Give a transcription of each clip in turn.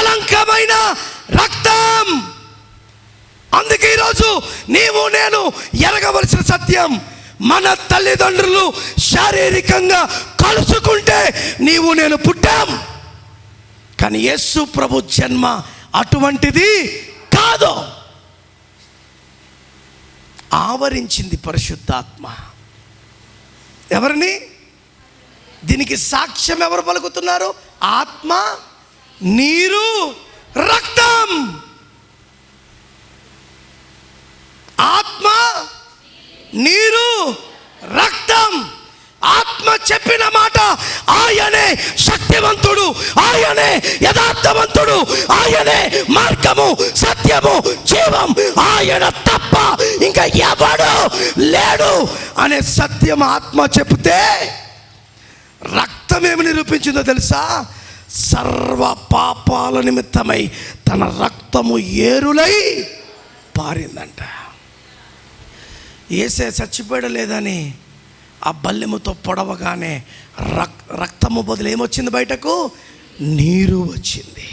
నిష్కలంకమైన రక్తం. అందుకే ఈరోజు నీవు నేను ఎరగవలసిన సత్యం. మన తల్లిదండ్రులు శారీరకంగా కలుసుకుంటే నీవు నేను పుట్టాం. కానీ యేసు ప్రభు జన్మ అటువంటిది కాదు. ఆవరించింది పరిశుద్ధాత్మ. ఎవరిని? దీనికి సాక్ష్యం ఎవరు పలుకుతున్నారు? ఆత్మ. నీరు రక్తం. ఆత్మ నీరు రక్తం. ఆత్మ చెప్పిన మాట ఆయనే శక్తివంతుడు ఆయనే యథార్థవంతుడు ఆయనే మార్గము సత్యము జీవం. ఆయన తప్ప ఇంకా ఎవడు లేడు అనే సత్యం ఆత్మ చెప్తే రక్తం ఏమి నిరూపించిందో తెలుసా? సర్వ పాపాల నిమిత్తమై తన రక్తము ఏరులై పారిందంట. ఏసే చచ్చిపోయడలేదని ఆ బల్లెముతో పొడవగానే రక్ రక్తము బదులు ఏమొచ్చింది బయటకు? నీరు వచ్చింది.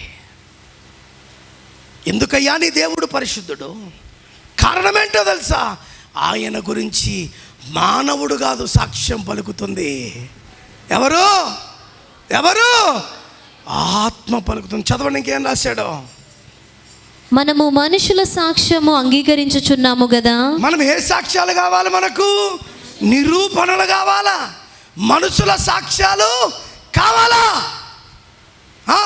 ఎందుకయ్యా నీ దేవుడు పరిశుద్ధుడు? కారణమేంటో తెలుసా? ఆయన గురించి మానవుడు కాదు సాక్ష్యం పలుకుతుంది. ఎవరు? ఎవరు? ఆత్మ పలుకుతుంది. చదవండి ఇంకేం రాశాడు? మనము మనుషుల సాక్ష్యము అంగీకరించుచున్నాము గదా? మనం ఏ సాక్ష్యాలు కావాలి మనకు? నిరూపణలు కావాలా? మనుషుల సాక్ష్యాలు కావాలా? ఆ,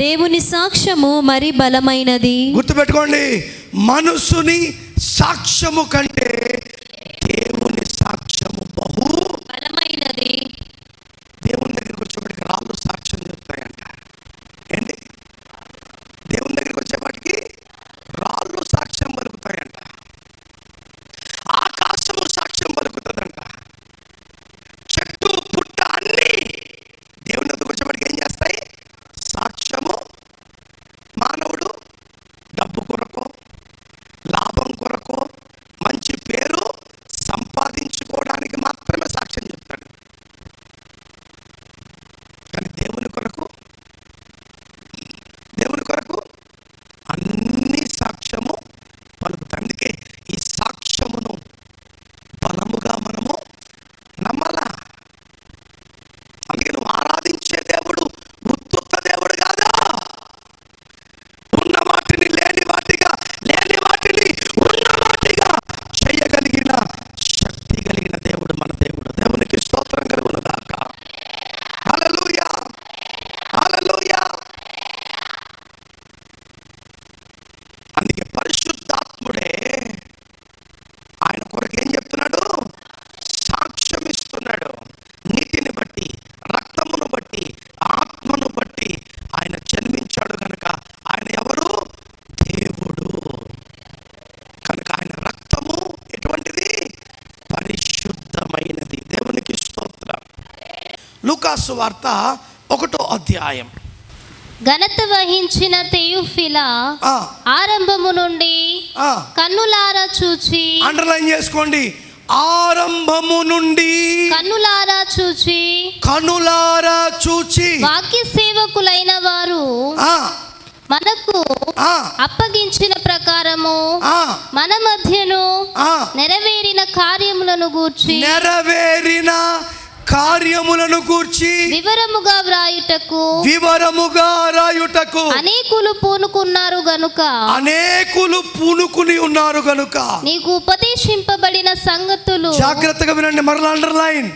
దేవుని సాక్ష్యము మరి బలమైనది. గుర్తుపెట్టుకోండి మనుషుని సాక్ష్యము కంటే దేవుని సాక్ష్యము బహు బలమైనది దేవుని దగ్గరికి వచ్చేప్పటికి రాళ్ళు సాక్ష్యం చెప్తాయంట ఏంటి దేవుని దగ్గరికి వచ్చేప్పటికి రాళ్ళు సాక్ష్యం పలుకుతాయంట ఆకాశము సాక్ష్యం పలుకుతుందంట చెట్టు పుట్ట అన్ని దేవుని దగ్గరికి వచ్చేప్పటికి ఏం చేస్తాయి సాక్ష్యము మానవుడు డబ్బు కొరకు లాభం కొరకు మంచి పేరు సంపాదించుకోవడానికి మాత్రమే సాక్ష్యం చెప్తాడు కానీ దేవుని కొరకు దేవుని కొరకు అన్ని సాక్ష్యము పలుకుతాయి అందుకే ఈ సాక్ష్యమును బలముగా మనము నమ్మాలా అందుకే నువ్వు ఆరాధించే దేవుడు ఉత్తుత్త దేవుడు కాదా ఉన్న వాటిని లేని వాటిగా లేని వాటిని ఉన్న వాటిగా చేయగలిగిన శక్తి కలిగిన దేవుడు మన దేవుడు దేవునికి స్తోత్రం కలుగును గాక హల్లెలూయా హల్లెలూయా అందుకే పరిశుద్ధాత్ముడే ఆయన కొరకు ఏం చెప్తున్నాడు సాక్ష్యం ఇస్తున్నాడు నీటిని బట్టి రక్తమును బట్టి ఆత్మను బట్టి ఆయన జన్మించాడు కనుక ఆయన ఎవరు దేవుడు కనుక ఆయన రక్తము ఎటువంటిది పరిశుద్ధమైనది దేవునికి స్తోత్రం లూకాసు వార్త ఒకటో అధ్యాయం. ఘనత వహించిన తెయుఫిలా ఆరంభము నుండి కన్నులారా చూచి అండర్లైన్ చేసుకోండి. ఆరంభము నుండి కన్నులారా చూచి కనులారా చూచి వాక్య సేవకులైన వారు ఆ, మనకు ఆ, అప్పగించిన ప్రకారము ఆ, మన మధ్యను ఆ. నెరవేరిన కార్యములను గూర్చి నెరవేరిన కార్యములను కూర్చి వివరముగా వ్రాయుటకు వివరముగా రాయుటకు అనేకులు పూనుకున్నారు గనుక. అనేకులు పూనుకుని ఉన్నారు కనుక నీకు ఉపదేశింపబడిన సంగతులు జాగ్రత్తగా వినండి మరలా అండర్లైన్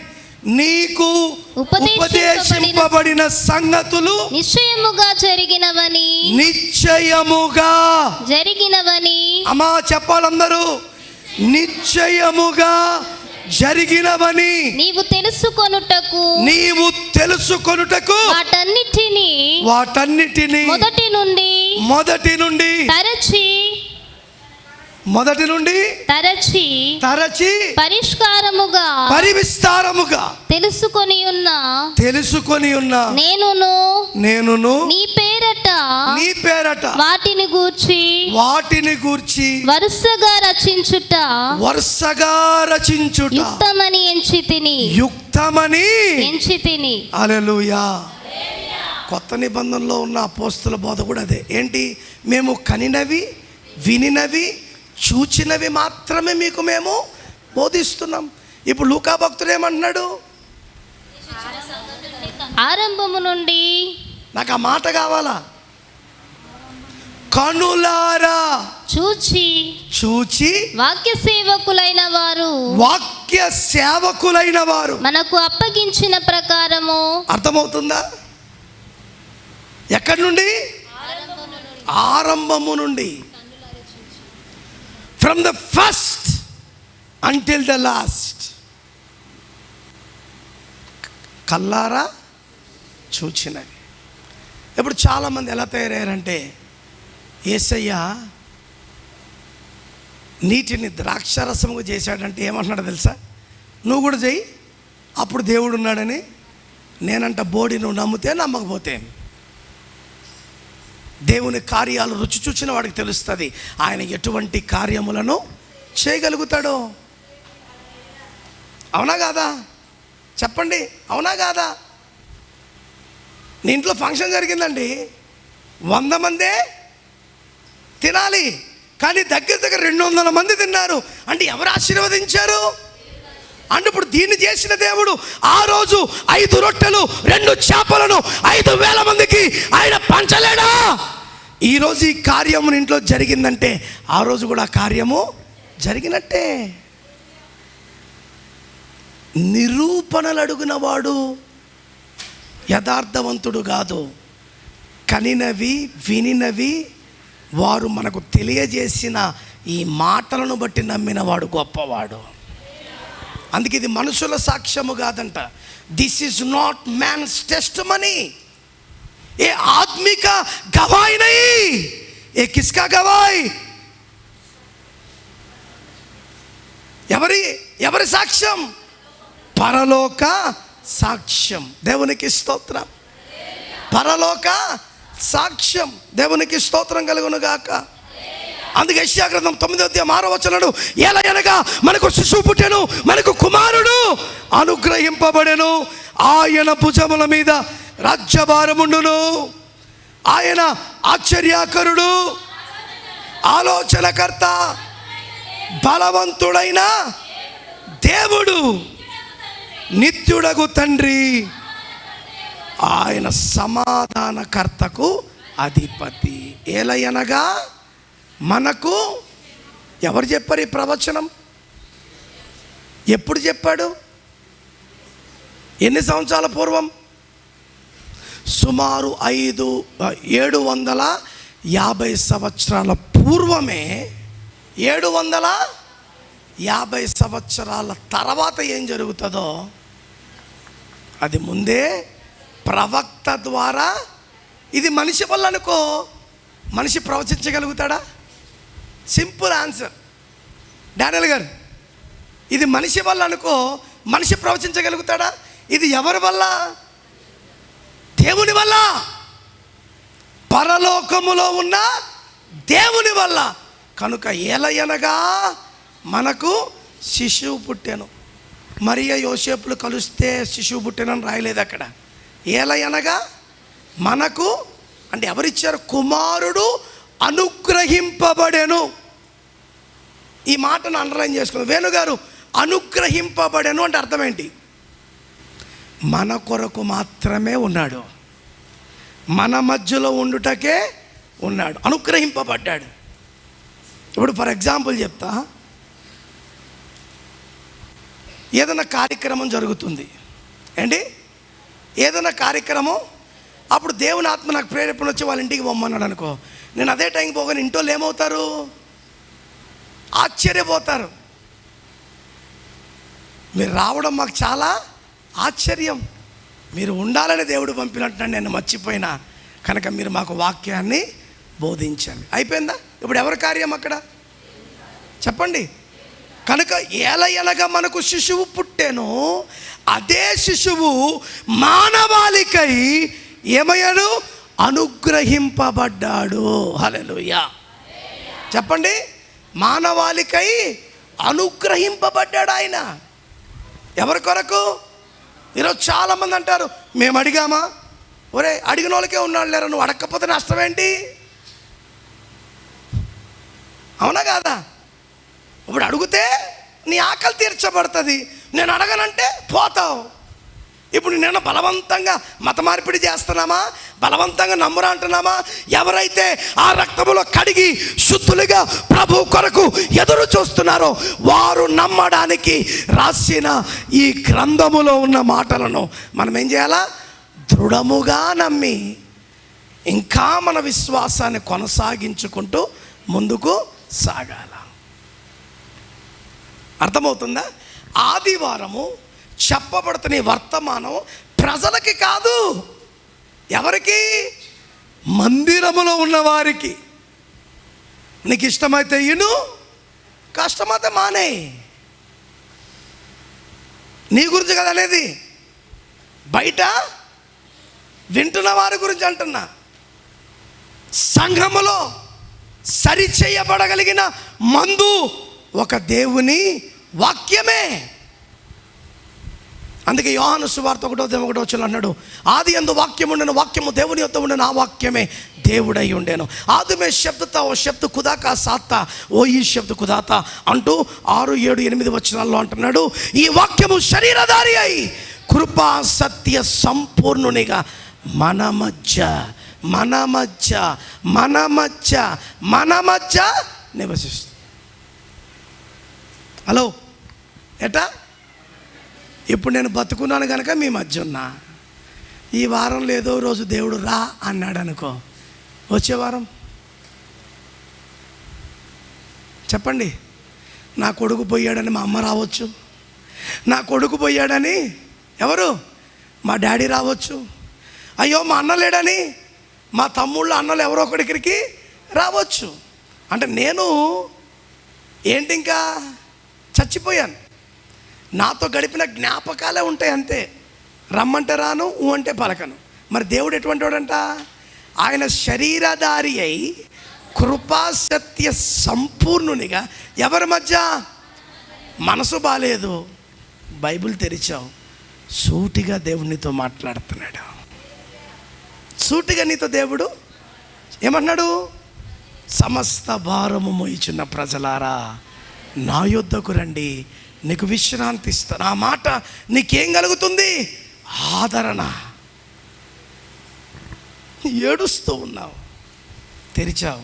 నీకు ఉపదేశింపబడిన సంగతులు నిశ్చయముగా జరిగినవని. నిశ్చయముగా జరిగినవని. అమ్మా చెప్పాలందరూ నిశ్చయముగా జరిగినవని నీవు తెలుసుకొనుటకు. నీవు తెలుసుకొనుటకు వాటన్నిటిని వాటన్నిటిని మొదటి నుండి మొదటి నుండి తరచి మొదటి నుండి తరచి తరచి పరిష్కారముగా పరివిస్తారముగా తెలుసుకొని ఉన్న తెలుసుకొని ఉన్న నేనును నేనును నీ పేరట నీ పేరట వాటిని గూర్చి వాటిని గూర్చి వరుసగా రచించుట వరుసగా రచించుట యుక్తమని ఎంచి తిని యుక్తమని ఎంచి తిని. అలెలుయా కొత్త నిబంధనలో ఉన్న అపోస్తుల బోధ కూడా అదే. ఏంటి? మేము కనినవి వినినవి చూచినవి మాత్రమే మీకు మేము బోధిస్తున్నాం. ఇప్పుడు లూకా భక్తుడు ఏమంటున్నాడు? ఆరంభము నుండి నాకు ఆ మాట కావాలా? కనులారా. చూచి చూచి వాక్య సేవకులైన వారు. వాక్య సేవకులైన వారు మనకు అప్పగించిన ప్రకారము అర్థమవుతుందా? ఎక్కడి నుండి. ఆరంభము నుండి. From the first until the last కల్లారా చూచినవి. ఇప్పుడు చాలామంది ఎలా తయారయ్యారంటే ఏసయ్య నీటిని ద్రాక్షరసముగా చేశాడంటే ఏమంటున్నాడు తెలుసా? నువ్వు కూడా చెయ్యి అప్పుడు దేవుడు ఉన్నాడని నేనంట బోడి నువ్వు నమ్మితే నమ్మకపోతే దేవుని కార్యాలు రుచి చూచిన వాడికి తెలుస్తుంది. ఆయన ఎటువంటి కార్యములను చేయగలుగుతాడో. అవునా కాదా? చెప్పండి అవునా కాదా? నీ ఇంట్లో ఫంక్షన్ జరిగిందండి. వంద మందే తినాలి. కానీ దగ్గర దగ్గర రెండు వందల మంది తిన్నారు. అంటే ఎవరు ఆశీర్వదించారు? అన్నప్పుడు ఇప్పుడు దీన్ని చేసిన దేవుడు ఆ రోజు ఐదు రొట్టెలు రెండు చేపలను ఐదు వేల మందికి ఆయన పంచలేడా? ఈరోజు ఈ కార్యము ఇంట్లో జరిగిందంటే ఆ రోజు కూడా ఆ కార్యము జరిగినట్టే. నిరూపణలు అడుగునవాడు యథార్థవంతుడు కాదు. కనినవి వినినవి వారు మనకు తెలియజేసిన ఈ మాటలను బట్టి నమ్మినవాడు గొప్పవాడు. అందుకే ఇది మనుషుల సాక్ష్యము కాదంట. This is not man's testimony ఏ ఆత్మిక గవాయి ఏ కిస్కా గవాయ్. ఎవరి ఎవరి సాక్ష్యం? పరలోక సాక్ష్యం. దేవునికి స్తోత్రం. పరలోక సాక్ష్యం. దేవునికి స్తోత్రం కలుగును గాక. అందుకే యెషయా తొమ్మిదో అధ్యాయం ఆరో వచనడు ఎలా అనగా మనకు శిశువు పుట్టెను మనకు కుమారుడు అనుగ్రహింపబడెను. ఆయన భుజముల మీద రాజ్యభారముండును. ఆయన ఆశ్చర్యాకరుడు ఆలోచనకర్త బలవంతుడైన దేవుడు. నిత్యుడగు తండ్రి. ఆయన సమాధానకర్తకు అధిపతి. ఏలయనగా మనకు ఎవరు చెప్పారు ఈ ప్రవచనం? ఎప్పుడు చెప్పాడు? ఎన్ని సంవత్సరాల పూర్వం? సుమారు ఐదు ఏడు వందల యాభై సంవత్సరాల పూర్వమే ఏడు వందల యాభై సంవత్సరాల తర్వాత ఏం జరుగుతుందో అది ముందే ప్రవక్త ద్వారా ఇది మనిషి వల్ల అనుకో మనిషి ప్రవచించగలుగుతాడా? సింపుల్ ఆన్సర్ డానియల్ గారు ఇది మనిషి వల్ల అనుకో మనిషి ప్రవచించగలుగుతాడా? ఇది ఎవరి వల్ల? దేవుని వల్ల. పరలోకములో ఉన్న దేవుని వల్ల. కనుక ఏలయనగా మనకు శిశువు పుట్టాను. మరియ యోసేపులు కలిస్తే శిశువు పుట్టానని రాయలేదు అక్కడ. ఏలయనగా మనకు అంటే ఎవరిచ్చారు? కుమారుడు అనుగ్రహింపబడెను. ఈ మాటను అండర్లైన్ చేసుకుందాం. వేణుగారు అనుగ్రహింపబడెను అంటే అర్థం ఏంటి? మన కొరకు మాత్రమే ఉన్నాడు. మన మధ్యలో ఉండుటకే ఉన్నాడు. అనుగ్రహింపబడ్డాడు. ఇప్పుడు ఫర్ ఎగ్జాంపుల్ చెప్తా. ఏదైనా కార్యక్రమం జరుగుతుంది. ఏంటి? ఏదైనా కార్యక్రమం అప్పుడు దేవుని ఆత్మ నాకు ప్రేరేపణ వచ్చి వాళ్ళ ఇంటికి పొమ్మన్నాడు అనుకో. నేను అదే టైంకి పోగానే ఇంటోళ్ళు ఏమవుతారు? ఆశ్చర్యపోతారు. మీరు రావడం మాకు చాలా ఆశ్చర్యం. మీరు ఉండాలని దేవుడు పంపినట్టు నేను మర్చిపోయినా. కనుక మీరు మాకు వాక్యాన్ని బోధించండి. అయిపోయిందా? ఇప్పుడు ఎవరి కార్యం అక్కడ? చెప్పండి. కనుక ఎలయనగా మనకు శిశువు పుట్టెను అదే శిశువు మానవాళికై ఏమయ్యాడు? అనుగ్రహింపబడ్డాడు. హలలుయ చెప్పండి మానవాళికై అనుగ్రహింపబడ్డాడు ఆయన. ఎవరి కొరకు? ఈరోజు చాలామంది అంటారు మేము అడిగామా? ఒరే అడిగిన వాళ్ళకే ఉన్నాడు లేరా? నువ్వు అడగకపోతే నష్టం ఏంటి? అవునా కాదా? ఇప్పుడు అడిగితే నీ ఆకలి తీర్చబడుతుంది. నేను అడగనంటే పోతావు. ఇప్పుడు నేను బలవంతంగా మత మార్పిడి చేస్తున్నామా? బలవంతంగా నమ్మురా అంటున్నామా? ఎవరైతే ఆ రక్తములో కడిగి శుద్ధులుగా ప్రభు కొరకు ఎదురు చూస్తున్నారో వారు నమ్మడానికి రాసిన ఈ గ్రంథములో ఉన్న మాటలను మనం ఏం చేయాలా? దృఢముగా నమ్మి ఇంకా మన విశ్వాసాన్ని కొనసాగించుకుంటూ ముందుకు సాగాల. అర్థమవుతుందా? ఆదివారము చెప్పబడుతున్న వర్తమానం ప్రజలకి కాదు. ఎవరికి? మందిరములో ఉన్నవారికి. నీకు ఇష్టమైతే ఇను కష్టమైతే మానే. నీ గురించి కదా అనేది. బయట వింటున్న వారి గురించి అంటున్నా. సంఘములో సరిచేయబడగలిగిన మందు ఒక దేవుని వాక్యమే. అందుకే యోహాను సువార్త ఒకటో దేవ ఒకటో వచ్చిన అన్నాడు ఆది ఎందు వాక్యం ఉండను వాక్యము దేవుని యొక్క ఉండను ఆ వాక్యమే దేవుడై ఉండేను. ఆదిమే శబ్దత ఓ శబ్ద కుదాకా సాత్త ఓ ఈ శబ్ద కుదాత అంటూ ఆరు ఏడు ఎనిమిది వచనాల్లో అంటున్నాడు ఈ వాక్యము శరీరధారి అయి కృపా సత్య సంపూర్ణునిగా మన మధ్య మన మధ్య మన మధ్య మన మధ్య నివసిస్తుంది. హలో ఎటా ఇప్పుడు నేను బతుకున్నాను కనుక మీ మధ్య ఉన్నా. ఈ వారం లేదో రోజు దేవుడు రా అన్నాడు అనుకో. వచ్చే వారం? చెప్పండి. నా కొడుకు పోయాడని మా అమ్మ రావచ్చు. నా కొడుకు పోయాడని ఎవరు? మా డాడీ రావచ్చు. అయ్యో మా అన్న లేడని మా తమ్ముళ్ళు అన్నలు ఎవరో ఒకడికి రావచ్చు. అంటే నేను ఏంటి ఇంకా చచ్చిపోయాను. నాతో గడిపిన జ్ఞాపకాలే ఉంటాయి అంతే. రమ్మంటే రాను ఊ అంటే పలకను. మరి దేవుడు ఎటువంటి వాడంట? ఆయన శరీరధారి అయి కృపాసత్య సంపూర్ణునిగా ఎవరి మధ్య? మనసు బాలేదు. బైబిల్ తెరిచావు. సూటిగా దేవునితో మాట్లాడుతున్నాడు. సూటిగా నీతో దేవుడు ఏమన్నాడు సమస్త భారము మోయిచున్న ప్రజలారా నా యుద్ధకు రండి. నీకు విశ్రాంతి ఇస్తాను ఆ మాట నీకేం కలుగుతుంది? ఆదరణ. ఏడుస్తూ ఉన్నావు. తెరిచావు.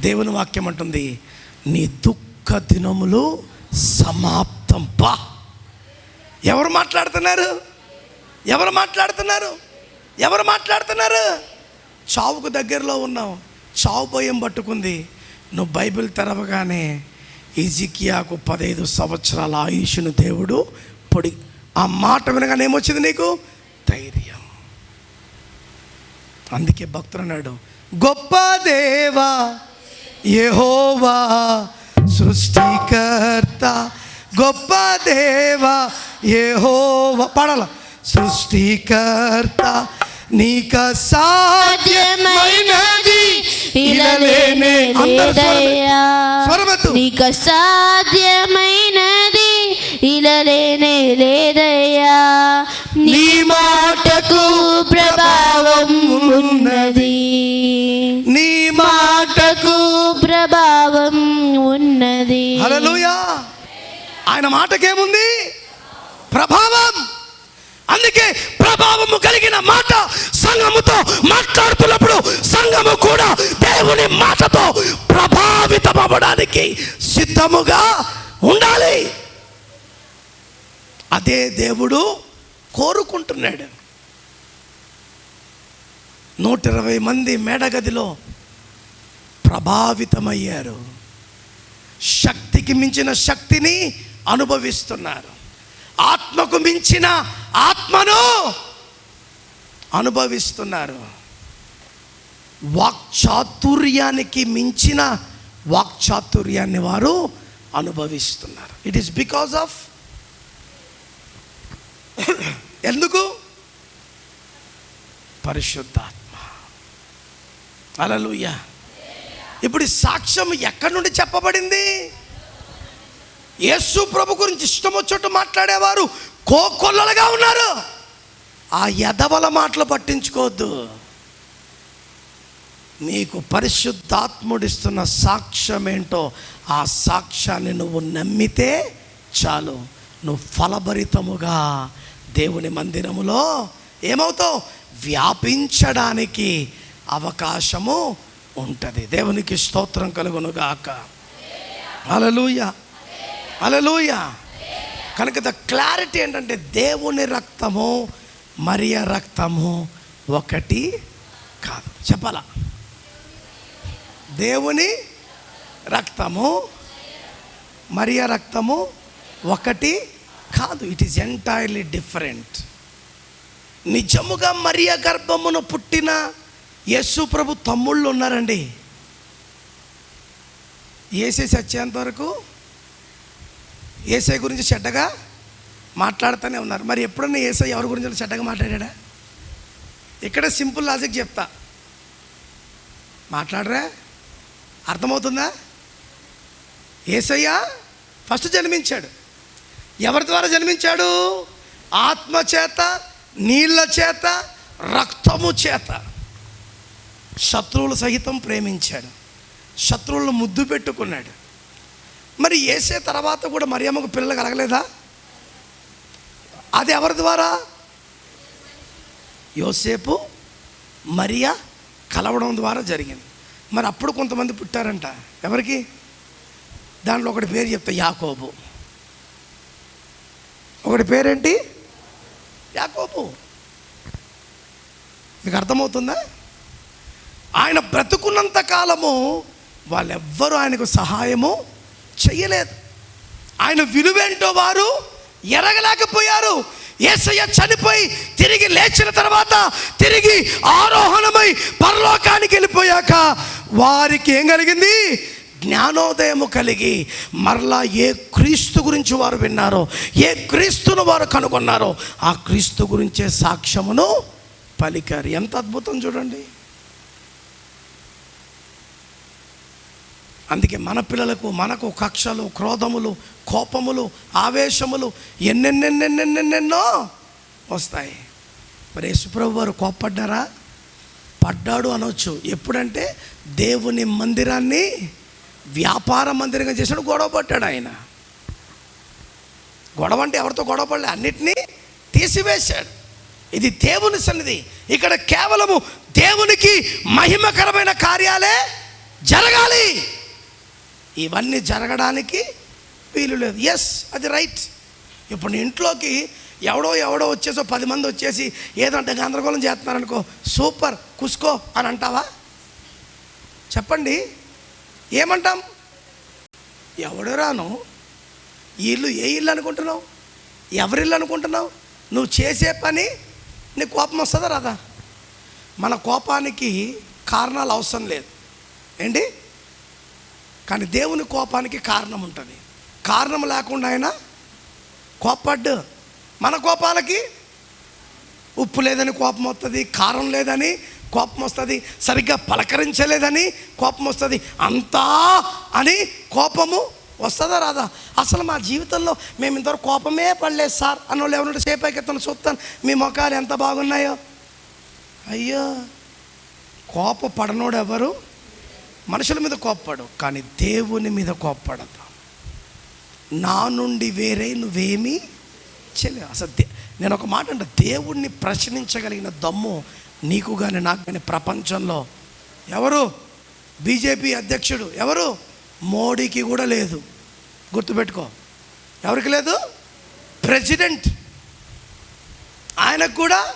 దేవుని వాక్యం అంటుంది నీ దుఃఖ దినములు సమాప్తం. పా ఎవరు మాట్లాడుతున్నారు? ఎవరు మాట్లాడుతున్నారు? ఎవరు మాట్లాడుతున్నారు? చావుకు దగ్గరలో ఉన్నావు. చావు భయం పట్టుకుంది. నువ్వు బైబిల్ తెరవగానే ఈజికియాకు పదహైదు సంవత్సరాల ఆయుష్ను దేవుడు పొడి ఆ మాట వినగానే ఏమొచ్చింది నీకు? ధైర్యం. అందుకే భక్తులు అన్నాడు గొప్ప దేవా యెహోవా సృష్టికర్త గొప్ప దేవా యెహోవా పాడాల? సృష్టికర్త నీక సాధ్యమైనది నీకు సాధ్యమైనది ఇలలేనే లేదయ్యా. నీ మాటకు ప్రభావం ఉన్నది. నీ మాటకు ప్రభావం ఉన్నది. ఆయన మాటకేముంది? ప్రభావం. అందుకే ప్రభావము కలిగిన మాట సంఘముతో మాట్లాడుతున్నప్పుడు సంఘము కూడా దేవుని మాటతో ప్రభావితం అవ్వడానికి సిద్ధముగా ఉండాలి. అదే దేవుడు కోరుకుంటున్నాడు. నూట ఇరవై మంది మేడగదిలో ప్రభావితమయ్యారు. శక్తికి మించిన శక్తిని అనుభవిస్తున్నారు. ఆత్మకు మించిన ఆత్మను అనుభవిస్తున్నారు. వాక్చాతుర్యానికి మించిన వాక్చాతుర్యాన్ని వారు అనుభవిస్తున్నారు. ఇట్ ఈస్ బికాస్ ఆఫ్ ఎందుకు? పరిశుద్ధాత్మ. అలలుయ్య ఇప్పుడు ఈ సాక్ష్యం ఎక్కడి నుండి చెప్పబడింది? యేసు ప్రభు గురించి ఇష్టం వచ్చేట్టు మాట్లాడేవారు కోకొల్లలుగా ఉన్నారు. ఆ ఎదవల మాటలు పట్టించుకోవద్దు. నీకు పరిశుద్ధాత్ముడిస్తున్న సాక్ష్యం ఏంటో ఆ సాక్ష్యాన్ని నువ్వు నమ్మితే చాలు. నువ్వు ఫలభరితముగా దేవుని మందిరములో ఏమవుతావు? వ్యాపించడానికి అవకాశము ఉంటుంది. దేవునికి స్తోత్రం కలుగునుగాక. అలలుయ అలలుయ కనుక ద క్లారిటీ ఏంటంటే దేవుని రక్తము మరియ రక్తము ఒకటి కాదు. చెప్పాలా? దేవుని రక్తము మరియ రక్తము ఒకటి కాదు. ఇట్ ఈస్ ఎంటైర్లీ డిఫరెంట్ నిజముగా మరియ గర్భమును పుట్టిన యేసు ప్రభు తమ్ముళ్ళు ఉన్నారండి. ఏసే చచ్చేంత వరకు ఏసై గురించి చెడ్డగా మాట్లాడుతూనే ఉన్నారు. మరి ఎప్పుడన్నా ఏసై ఎవరి గురించి చెడ్డగా మాట్లాడా ఇక్కడ సింపుల్ లాజిక్ చెప్తా. మాట్లాడరా? అర్థమవుతుందా? ఏసయ్య ఫస్ట్ జన్మించాడు. ఎవరి ద్వారా జన్మించాడు? ఆత్మ చేత నీళ్ళ చేత రక్తము చేత. శత్రువులు సహితం ప్రేమించాడు. శత్రువులను ముద్దు పెట్టుకున్నాడు. మరి ఏసే తర్వాత కూడా మరియమ్మకు పిల్లలు కలగలేదా? అది ఎవరి ద్వారా? యోసేపు మరియా కలవడం ద్వారా జరిగింది. మరి అప్పుడు కొంతమంది పుట్టారంట. ఎవరికి? దాంట్లో ఒకటి పేరు చెప్తా యాకోబు. ఒకటి పేరేంటి? యాకోబు. మీకు అర్థమవుతుందా? ఆయన బ్రతుకున్నంత కాలము వాళ్ళెవ్వరూ ఆయనకు సహాయము చెయ్యలేదు. ఆయన విలువేంటో వారు ఎరగలేకపోయారు. ఏసయ్య చనిపోయి తిరిగి లేచిన తర్వాత తిరిగి ఆరోహణమై పరలోకానికి వెళ్ళిపోయాక వారికి ఏం కలిగింది? జ్ఞానోదయము కలిగి మరలా ఏ క్రీస్తు గురించి వారు విన్నారో ఏ క్రీస్తును వారు కనుగొన్నారో ఆ క్రీస్తు గురించే సాక్ష్యమును పలికారు. ఎంత అద్భుతం చూడండి. అందుకే మన పిల్లలకు మనకు కక్షలు క్రోధములు కోపములు ఆవేశములు ఎన్నెన్నెన్నెన్నెన్నెన్నెన్నో వస్తాయి. మరి యేసుప్రభు వారు కోప్పడ్డారా? పడ్డాడు అనవచ్చు ఎప్పుడంటే దేవుని మందిరాన్ని వ్యాపార మందిరంగా చేశాడు గొడవ పడ్డాడు ఆయన. గొడవ అంటే ఎవరితో గొడవ పడలే అన్నిటినీ తీసివేశాడు. ఇది దేవుని సన్నిధి. ఇక్కడ కేవలము దేవునికి మహిమకరమైన కార్యాలే జరగాలి. ఇవన్నీ జరగడానికి వీలు లేదు. ఎస్ అది రైట్ ఇప్పుడు ఇంట్లోకి ఎవడో ఎవడో వచ్చేసో పది మంది వచ్చేసి ఏదంటే గందరగోళం చేస్తున్నారనుకో సూపర్ కుసుకో అని అంటావా? చెప్పండి. ఏమంటాం? ఎవడు రాను? ఇల్లు ఏ ఇల్లు అనుకుంటున్నావు? ఎవరి ఇల్లు అనుకుంటున్నావు? నువ్వు చేసే పని నీ కోపం వస్తుందా రాదా? మన కోపానికి కారణాలు అవసరం లేదు. ఏంటి? కానీ దేవుని కోపానికి కారణం ఉంటుంది. కారణం లేకుండా ఆయన కోపడ్డు మన కోపాలకి ఉప్పు లేదని కోపం వస్తుంది కారం లేదని కోపం వస్తుంది సరిగ్గా పలకరించలేదని కోపం వస్తుంది. అంతా అని కోపము వస్తుందా రాదా? అసలు మా జీవితంలో మేము ఇంతవరకు కోపమే పడలేదు సార్. అని వాళ్ళు ఎవరంటే సేపైకి చూస్తాను మీ ముఖాలు ఎంత బాగున్నాయో? అయ్యో కోప పడనోడు ఎవరు? మనుషుల మీద కోప్పడు కానీ దేవుని మీద కోప్పడదు. నా నుండి వేరే నువ్వేమీ చేయలేవు. అసలు నేను ఒక మాట అంటే దేవుణ్ణి ప్రశ్నించగలిగిన దమ్ము నీకు కానీ నాకు కానీ ప్రపంచంలో ఎవరు? బీజేపీ అధ్యక్షుడు ఎవరు? మోడీకి కూడా లేదు. గుర్తుపెట్టుకో. ఎవరికి లేదు? ప్రెసిడెంట్. ఆయనకు కూడా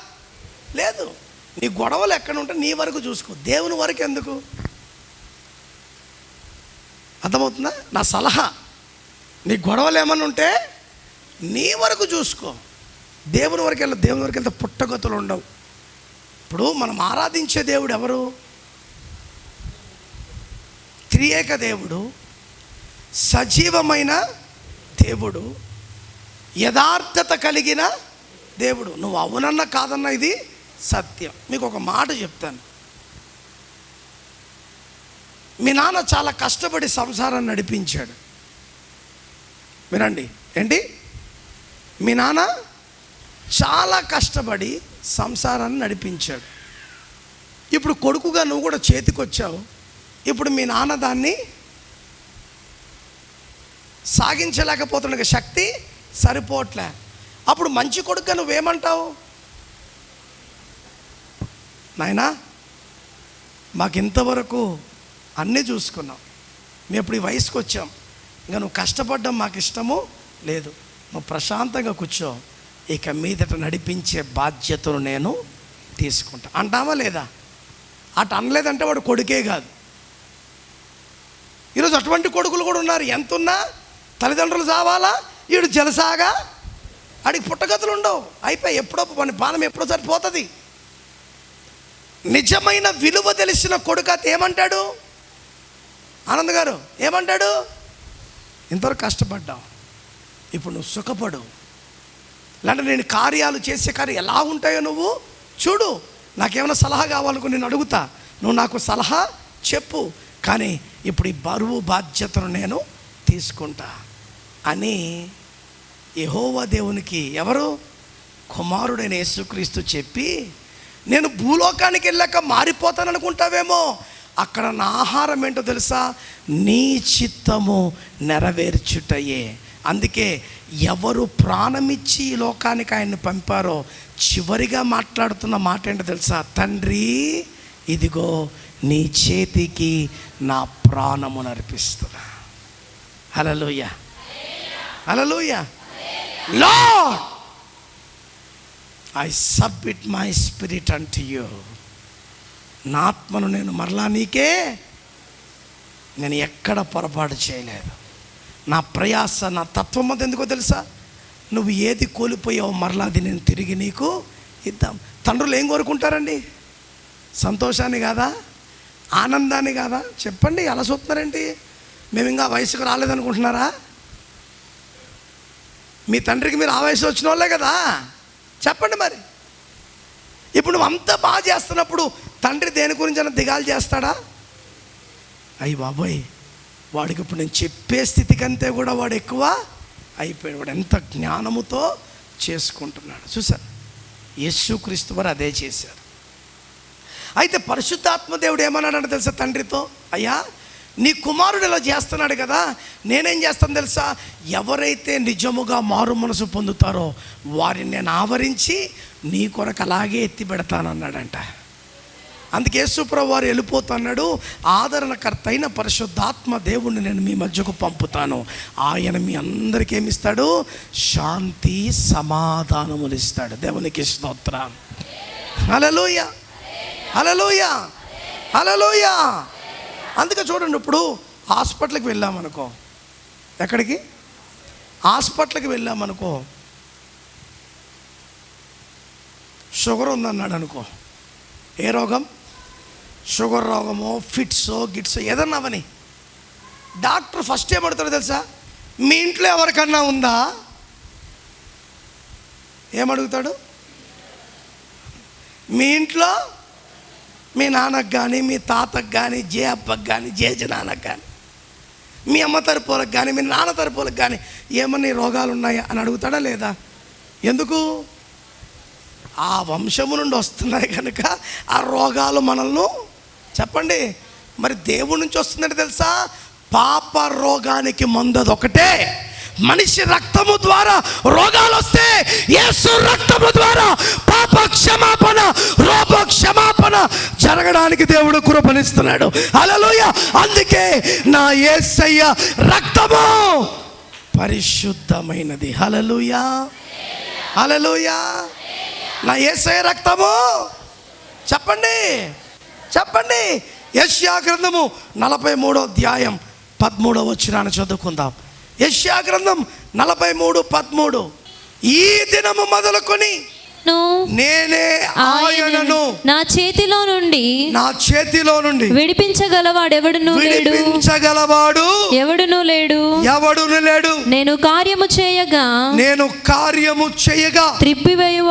లేదు. నీ గొడవలు ఎక్కడ ఉంటే నీ వరకు చూసుకో. దేవుని వరకు ఎందుకు? అర్థమవుతుందా? నా సలహా. నీ గొడవలు ఏమన్నా ఉంటే నీ వరకు చూసుకో. దేవుని వరకు వెళ్ళ దేవుని వరకు వెళ్తే పుట్టగతులు ఉండవు. ఇప్పుడు మనం ఆరాధించే దేవుడు ఎవరు? త్రియేక దేవుడు సజీవమైన దేవుడు యథార్థత కలిగిన దేవుడు. నువ్వు అవునన్నా కాదన్న ఇది సత్యం. మీకు ఒక మాట చెప్తాను. మీ నాన్న చాలా కష్టపడి సంసారాన్ని నడిపించాడు. వినండి ఏంటి? మీ నాన్న చాలా కష్టపడి సంసారాన్ని నడిపించాడు. ఇప్పుడు కొడుకుగా నువ్వు కూడా చేతికొచ్చావు. ఇప్పుడు మీ నాన్న దాన్ని సాగించలేకపోతున్న శక్తి సరిపోవట్లే. అప్పుడు మంచి కొడుకుగా నువ్వేమంటావు? నాయనా మాకు ఇంతవరకు అన్నీ చూసుకున్నాం. మేము ఇప్పుడు ఈ వయసుకు వచ్చాం. ఇంకా నువ్వు కష్టపడ్డం మాకు ఇష్టము లేదు. నువ్వు ప్రశాంతంగా కూర్చో. ఇక మీదట నడిపించే బాధ్యతను నేను తీసుకుంటా. అంటావా లేదా? అటు అనలేదంటే వాడు కొడుకే కాదు. ఈరోజు అటువంటి కొడుకులు కూడా ఉన్నారు. ఎంత ఉన్నా తల్లిదండ్రులు చావాలా? వీడు జలసాగా? ఆడికి పుట్టగతులు ఉండవు. అయిపోయి ఎప్పుడో మన బాణం ఎప్పుడో సరిపోతుంది. నిజమైన విలువ తెలిసిన కొడుకు ఏమంటాడు? ఆనంద్ గారు ఏమంటాడు? ఇంతవరకు కష్టపడ్డావు ఇప్పుడు నువ్వు సుఖపడు. లేదంటే నేను కార్యాలు చేసే కార్యం ఎలా ఉంటాయో నువ్వు చూడు. నాకేమైనా సలహా కావాలనుకో నేను అడుగుతా. నువ్వు నాకు సలహా చెప్పు. కానీ ఇప్పుడు ఈ బరువు బాధ్యతను నేను తీసుకుంటా. అని యహోవా దేవునికి ఎవరు? కుమారుడైన యేసుక్రీస్తు చెప్పి నేను భూలోకానికి వెళ్ళాక మారిపోతాను అనుకుంటావేమో అక్కడ నా ఆహారం ఏంటో తెలుసా? నీ చిత్తము నెరవేర్చుటయే. అందుకే ఎవరు ప్రాణమిచ్చి ఈ లోకానికి ఆయన్ని పంపారో చివరిగా మాట్లాడుతున్న మాట ఏంటో తెలుసా? తండ్రి ఇదిగో నీ చేతికి నా ప్రాణము నర్పిస్తున్నా hallelujah hallelujah Lord I submit my spirit unto you నా ఆత్మను నేను మరలా నీకే నేను ఎక్కడ పొరపాటు చేయలేదు. నా ప్రయాస నా తత్వం అది ఎందుకో తెలుసా? నువ్వు ఏది కోల్పోయావో మరలా అది నేను తిరిగి నీకు ఇద్దాం. తండ్రులు ఏం కోరుకుంటారండి? సంతోషాన్ని కాదా? ఆనందాన్ని కాదా? చెప్పండి అలా చూస్తున్నారేంటి? మేము ఇంకా వయసుకు రాలేదనుకుంటున్నారా? మీ తండ్రికి మీరు ఆ వయసు వచ్చిన వాళ్ళే కదా? చెప్పండి మరి. ఇప్పుడు నువ్వు అంతా బాగా చేస్తున్నప్పుడు తండ్రి దేని గురించి అయినా దిగాలు చేస్తాడా? అయ్యి బాబోయ్ వాడికి ఇప్పుడు నేను చెప్పే స్థితి కంటే కూడా వాడు ఎక్కువ అయిపోయాడు. వాడు ఎంత జ్ఞానముతో చేసుకుంటున్నాడు. చూసారు? యేసుక్రీస్తు వారు అదే చేశారు. అయితే పరిశుద్ధాత్మ దేవుడు ఏమన్నాడంటే తెలుసా తండ్రితో? అయ్యా నీ కుమారుడు ఇలా చేస్తున్నాడు కదా నేనేం చేస్తాను తెలుసా? ఎవరైతే నిజముగా మారు మనసు పొందుతారో వారిని నేను ఆవరించి నీ కొరకు అలాగే ఎత్తి పెడతానన్నాడంట. అందుకే యేసుప్రభు వారు వెళ్ళిపోతున్నాడు. ఆదరణకర్త అయిన పరిశుద్ధాత్మ దేవుణ్ణి నేను మీ మధ్యకు పంపుతాను. ఆయన మీ అందరికీ ఏమిస్తాడు శాంతి సమాధానములు ఇస్తాడు. దేవునికి స్తోత్రం. హలలోయ హలలోయ హలలోయ అందుకే చూడండి ఇప్పుడు హాస్పిటల్కి వెళ్ళామనుకో. ఎక్కడికి? హాస్పిటల్కి వెళ్ళామనుకో. షుగర్ ఉందన్నాడు అనుకో. ఏ రోగం? షుగర్ రోగమో ఫిట్సో గిట్సో ఏదన్నా అవని. డాక్టర్ ఫస్ట్ ఏమడుతాడో తెలుసా? మీ ఇంట్లో ఎవరికన్నా ఉందా? ఏమడుగుతాడు మీ ఇంట్లో మీ నాన్నకు కానీ మీ తాతకు కానీ జే అప్పకు కానీ జేజ నాన్నకు కానీ మీ అమ్మ తరపులకు కానీ మీ నాన్న తరపులకు కానీ ఏమన్నా రోగాలు ఉన్నాయా అని అడుగుతాడా లేదా? ఎందుకు? ఆ వంశము నుండి వస్తున్నాయి కనుక ఆ రోగాలు మనల్ని చెప్పండి. మరి దేవుడి నుంచి వస్తుందంటే తెలుసా? పాప రోగానికి మందు ఒకటే. మనిషి రక్తము ద్వారా రోగాలు వస్తే యేసు రక్తము ద్వారా పాప క్షమాపణ రోగ క్షమాపణ జరగడానికి దేవుడు కృపణిస్తున్నాడు అలలోయ అందుకే నా యేసయ్య రక్తము పరిశుద్ధమైనది. హలలుయా హలలుయా నా ఏసయ రక్తము. చెప్పండి. చెప్పండి. యష్యా గ్రంథము నలభై మూడో అధ్యాయం పదమూడో వచ్చినాన్ని చదువుకుందాం. యష్యా గ్రంథం నలభై మూడు పదమూడు. ఈ దినము మొదలుకొని నేనే ఆయనను నా చేతిలో నుండి నా చేతిలో నుండి విడిపించగలవాడెవడును లేడు. విడిపించగలవాడు ఎవడును లేడు. ఎవడును లేడు. నేను కార్యము చేయగా నేను కార్యము చేయగా త్రిప్పివేయువాడెవడు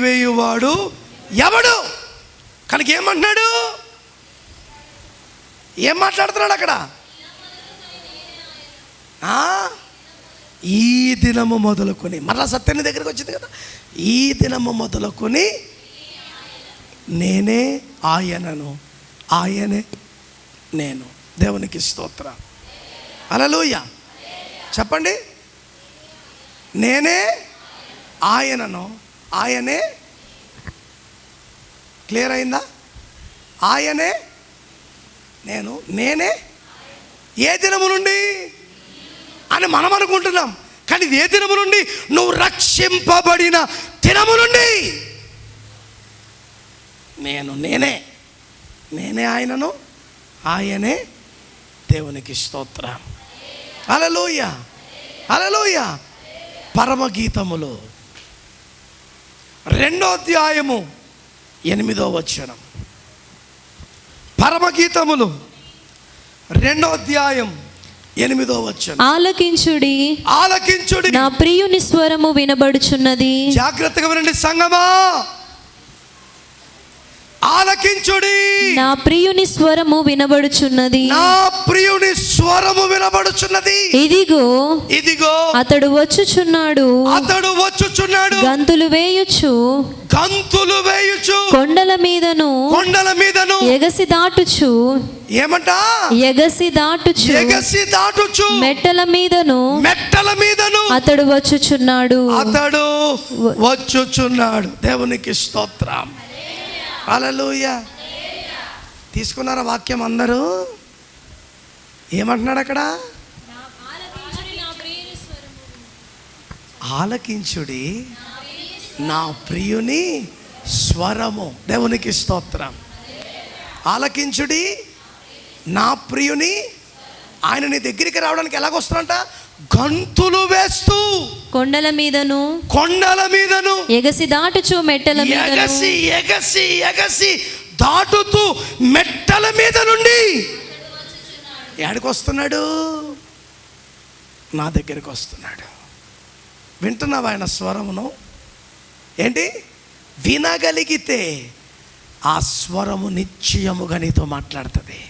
త్రిప్పివేయువాడు ఎవడు? కనుక ఏమంటున్నాడు ఏం మాట్లాడుతున్నాడు అక్కడ? ఆ? ఈ దినము మొదలుకొని మరలా సత్యని దగ్గరికి వచ్చింది కదా? ఈ దినము మొదలుకొని నేనే ఆయనను ఆయనే నేను. దేవునికి స్తోత్ర. అలలోయ చెప్పండి. నేనే ఆయనను ఆయనే క్లియర్ అయిందా? ఆయనే నేను నేనే ఏ దినము నుండి అని మనం అనుకుంటున్నాం. కానీ ఏ దినము నుండి నువ్వు రక్షింపబడిన దినము నుండి నేను నేనే నేనే ఆయనను ఆయనే దేవునికి స్తోత్రం. అలలోయ అలలోయ పరమగీతములు రెండో అధ్యాయము ఎనిమిదో వచనం. పరమగీతములు రెండో అధ్యాయం ఎనిమిదో వచనం. ఆలకించుడి. ఆలకించుడి. నా ప్రియుని స్వరము వినబడుచున్నది. జాగ్రత్తగా వినండి సంగమా. ఆలకించుడి. నా ప్రియుని స్వరము వినబడుచున్నది. నా ప్రియుని స్వరము వినబడుచున్నది. ఇదిగో ఇదిగో అతడు వచ్చుచున్నాడు. అతడు వచ్చుచున్నాడు. గంతులు వేయుచు. గంతులు వేయుచు. కొండల మీదను. కొండల మీదను. ఎగసి దాటుచు. ఏమంట? ఎగసి దాటుచు. ఎగసి దాటుచు. మెట్టల మీదను. మెట్టల మీదను. అతడు వచ్చుచున్నాడు. అతడు వచ్చుచున్నాడు. దేవునికి స్తోత్రం. అలలుయ తీసుకున్నారా వాక్యం అందరూ? ఏమంటున్నాడు అక్కడ? ఆలకించుడి నా ప్రియుని స్వరము. దేవునికి స్తోత్రం. ఆలకించుడి నా ప్రియుని ఆయన నీ దగ్గరికి రావడానికి ఎలాగొస్తారంట? గంతులు వేస్తూ కొండల మీదను కొండల మీదను ఎగసి దాటుచు మెట్టల మీదను ఎగసి ఎగసి ఎగసి దాటుతూ మెట్టల మీద నుండి. ఎక్కడికి వస్తున్నాడు నా దగ్గరికి వస్తున్నాడు. వింటున్నావా ఆయన స్వరమును? ఏంటి? వినగలిగితే ఆ స్వరము నిశ్చయముగా నీతో మాట్లాడుతుంది.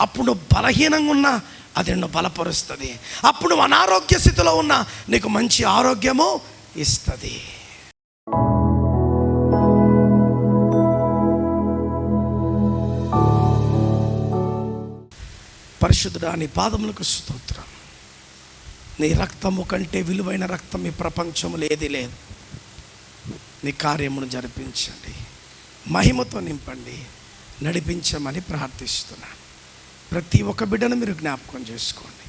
అప్పుడు బలహీనంగా ఉన్నా అది నిన్ను బలపరుస్తుంది. అప్పుడు అనారోగ్య స్థితిలో ఉన్న నీకు మంచి ఆరోగ్యము ఇస్తుంది. పరిశుద్ధుడా నీ పాదములకు స్తోత్రం. నీ రక్తము కంటే విలువైన రక్తం ఈ ప్రపంచంలో ఏది లేదు. నీ కార్యమును జరిపించండి. మహిమతో నింపండి. నడిపించమని ప్రార్థిస్తున్నాను. ప్రతి ఒక్క బిడ్డను మీరు జ్ఞాపకం చేసుకోండి.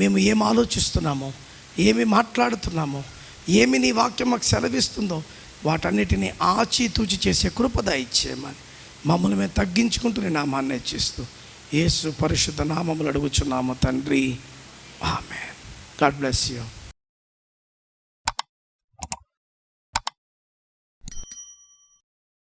మేము ఏం ఆలోచిస్తున్నామో ఏమి మాట్లాడుతున్నామో ఏమి నీ వాక్యం మాకు సెలవిస్తుందో వాటన్నిటిని ఆచితూచి చేసే కృపద ఇచ్చేయమని మమ్మల్ని మేము తగ్గించుకుంటూ నీ నామాన్ని హెచ్చిస్తూ యేసు పరిశుద్ధ నామములు అడుగుచున్నాము తండ్రి. ఆమె గాడ్ బ్లెస్ యూ.